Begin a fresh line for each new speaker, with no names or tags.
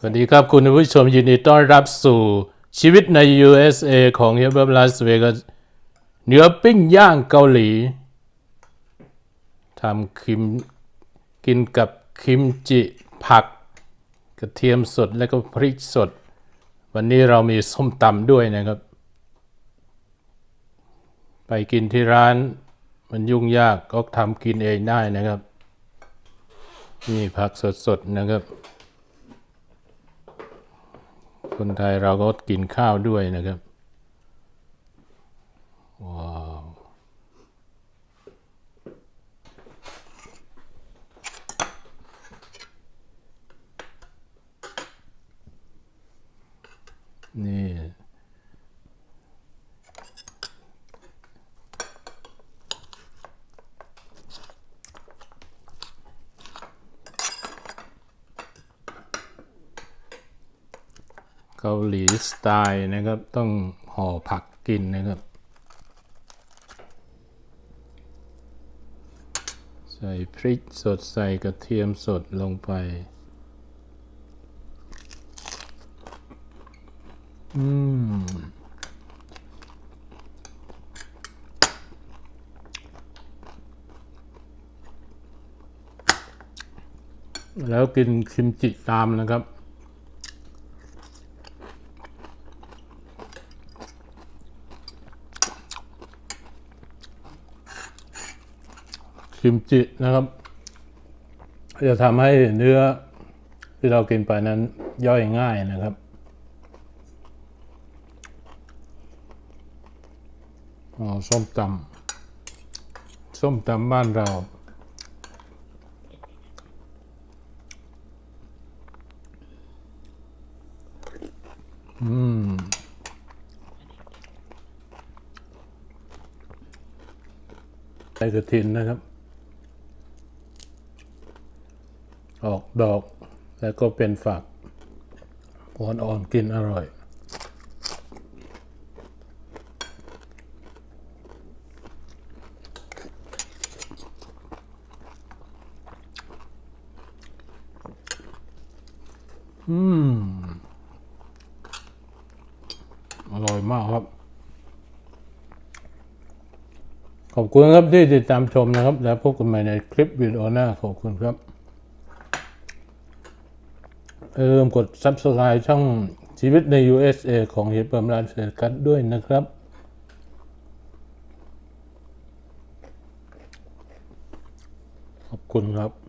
สวัสดีครับคุณผู้ชมยินดีต้อนรับสู่ชีวิตใน USA ของเฮเบิร์ลาสเวกัสเนื้อปิ้งย่างเกาหลีทำคิมกินกับคิมจิผัก กระเทียมสดและก็พริกสด วันนี้เรามีส้มตำด้วยนะครับ ไปกินที่ร้านมันยุ่งยากก็ทำกินเองได้นะครับ นี่ผักสดๆนะครับ คนไทยเราก็กินข้าวด้วยนะครับ ว้าว นี่ เกาหลีสไตล์นะครับ ต้องห่อผักกินนะครับ ใส่พริกสดใส่กระเทียมสดลงไป อืม แล้วกินคิมจิตามนะครับ คิมจินะครับจะทำให้เนื้อที่เรากินไปนั้นย่อยง่ายนะครับอ๋อส้มตำส้มตำบ้านเราอืมใส่กระถินนะครับ ออกดอก แล้วก็เป็นฝักอ่อนๆกินอร่อย อืม อร่อยมากครับ ขอบคุณครับที่ติดตามชมนะครับ แล้วพบกันใหม่ในคลิปวิดีโอหน้าขอบคุณครับ อย่าลืมกด Subscribe ช่องชีวิตใน USA ของเฮียเปิมร้านเสร็จกัดด้วยนะครับ ขอบคุณครับ